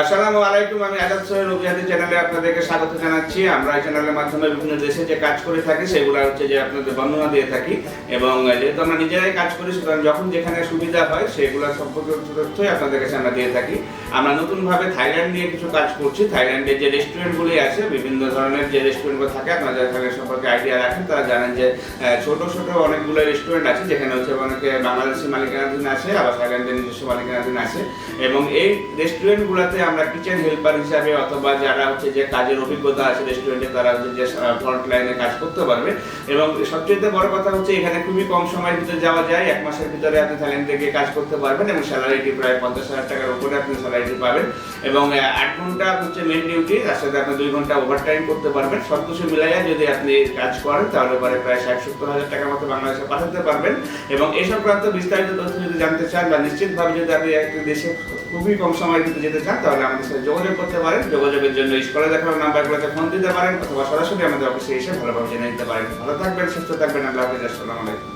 আসসালামু আলাইকুম, আমি আজাদ সোহেল অভিয়াদি চ্যানেলে আপনাদেরকে স্বাগত জানাচ্ছি। আমরা এই চ্যানেলের মাধ্যমে বিভিন্ন দেশে যে কাজ করে থাকি, সেগুলো হচ্ছে যে আপনাদের বর্ণনা দিয়ে থাকি। এবং যেহেতু আমরা নিজেরাই কাজ করি, সুতরাং যখন যেখানে সুবিধা হয়, সেগুলো সম্পর্কে তথ্যই আপনাদের কাছে আমরা দিয়ে থাকি। আমরা নতুনভাবে থাইল্যান্ড নিয়ে কিছু কাজ করছি। থাইল্যান্ডে যে রেস্টুরেন্টগুলি আছে, বিভিন্ন ধরনের যে রেস্টুরেন্টগুলো থাকে, আপনারা যারা সম্পর্কে আইডিয়া রাখেন, তারা জানেন যে ছোট ছোট অনেকগুলো রেস্টুরেন্ট আছে, যেখানে হচ্ছে অনেকে বাংলাদেশি মালিকানাধীন আছে, আবার থাইল্যান্ডের নিজস্ব মালিকানাধীন আছে। এবং এই রেস্টুরেন্টগুলোতে আমরা কিচেন হেল্পার হিসাবে অথবা যারা হচ্ছে যে কাজের অভিজ্ঞতা আছে রেস্টুরেন্টে তারা হচ্ছে যে ফ্রন্ট লাইনে কাজ করতে পারবে। এবং সবচেয়ে বড় কথা হচ্ছে এখানে খুবই কম সময়ের ভিতরে যাওয়া যায়। এক মাসের ভিতরে আপনি থাইল্যান্ডে গিয়ে কাজ করতে পারবেন এবং স্যালারিটি প্রায় পঞ্চাশ হাজার টাকার উপরে আপনি স্যালারিটি পাবেন। এবং আট ঘণ্টা হচ্ছে মেন ডিউটি তার সাথে আপনি দুই ঘণ্টা ওভারটাইম করতে পারবেন। সব কিছু মিলাইয়া যদি আপনি কাজ করেন, তাহলে পরে প্রায় ষাট সত্তর হাজার টাকার মতো বাংলাদেশে পাঠাতে পারবেন। এবং এই সংক্রান্ত বিস্তারিত তথ্য যদি জানতে চান বা নিশ্চিতভাবে যদি আপনি একটি দেশে খুবই কম সময়ের ভিতরে যেতে চান, তাহলে আমাদের সাথে যোগাযোগ করতে পারেন। যোগাযোগের জন্য স্কুলে দেখানো নাম্বারগুলোতে ফোন দিতে পারেন, অথবা সরাসরি আমাদের অফিসে এসে ভালোভাবে জেনে নিতে পারেন। ভালো থাকবেন, সুস্থ থাকবেন, আল্লাহ হাফিজ, আসসালামু আলাইকুম।